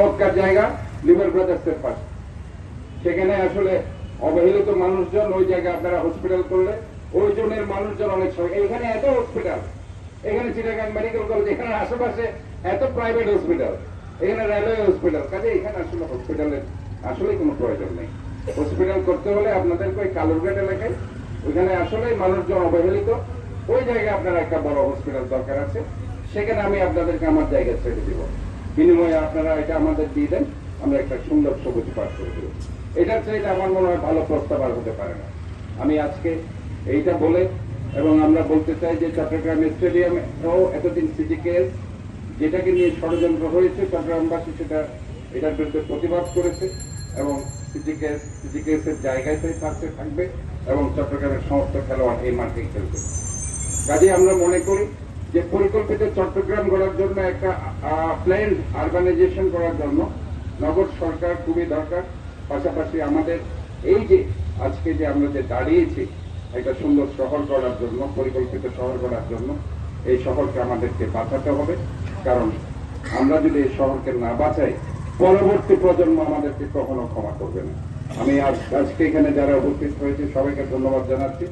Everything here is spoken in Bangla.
চমৎকার জায়গা লিভার ব্রাদার্সের পাশে। সেখানে আসলে অবহেলিত মানুষজন ওই জায়গায় আপনারা হসপিটাল করলে ওই জনের মানুষজন অনেক সময় এখানে এত হসপিটাল এখানে চিটাগাং মেডিকেল কলেজ এখানে আশেপাশে এত প্রাইভেট হসপিটাল এখানে রেলওয়ে হসপিটাল কাজে এখানে আসলে হসপিটালের আসলে কোনো প্রয়োজন নেই। হসপিটাল করতে হলে আপনাদেরকে ওই কালুরঘাট এলাকায়, ওইখানে আসলে মানুষজন অবহেলিত। ওই জায়গায় আপনার একটা বড় হসপিটাল দরকার আছে, সেখানে আমি আপনাদেরকে আমার জায়গা ছেড়ে দিব। বিনিময়ে আপনারা এটা আমাদের দিয়ে দেন, আমরা একটা সুন্দর সবুজ পাঠ করে দেবো। এটার চাইতে আমার মনে হয় ভালো প্রস্তাব আর হতে পারে না। আমি আজকে এইটা বলে এবং আমরা বলতে চাই যে চট্টগ্রাম স্টেডিয়ামে ও এতদিন সিজিকেএস যেটাকে নিয়ে ষড়যন্ত্র হয়েছে, চট্টগ্রামবাসী সেটা এটার বিরুদ্ধে প্রতিবাদ করেছে এবং সিজিকেএস সিজিকেএস এর জায়গাতেই থাকতে থাকবে এবং চট্টগ্রামের সমস্ত খেলোয়াড় এই মাঠেই খেলবে। কাজে আমরা মনে করি যে পরিকল্পিত চট্টগ্রাম গড়ার জন্য একটা প্ল্যান আরবানাইজেশন করার জন্য নগর সরকার খুবই দরকার। পাশাপাশি আমাদের এই যে আজকে যে আমরা যে দাঁড়িয়েছি, একটা সুন্দর শহর গড়ার জন্য, পরিকল্পিত শহর গড়ার জন্য, এই শহরকে আমাদেরকে বাঁচাতে হবে। কারণ আমরা যদি এই শহরকে না বাঁচাই, পরবর্তী প্রজন্ম আমাদেরকে কখনো ক্ষমা করবে না। আমি আজকে এখানে যারা উপস্থিত হয়েছে, সবাইকে ধন্যবাদ জানাচ্ছি।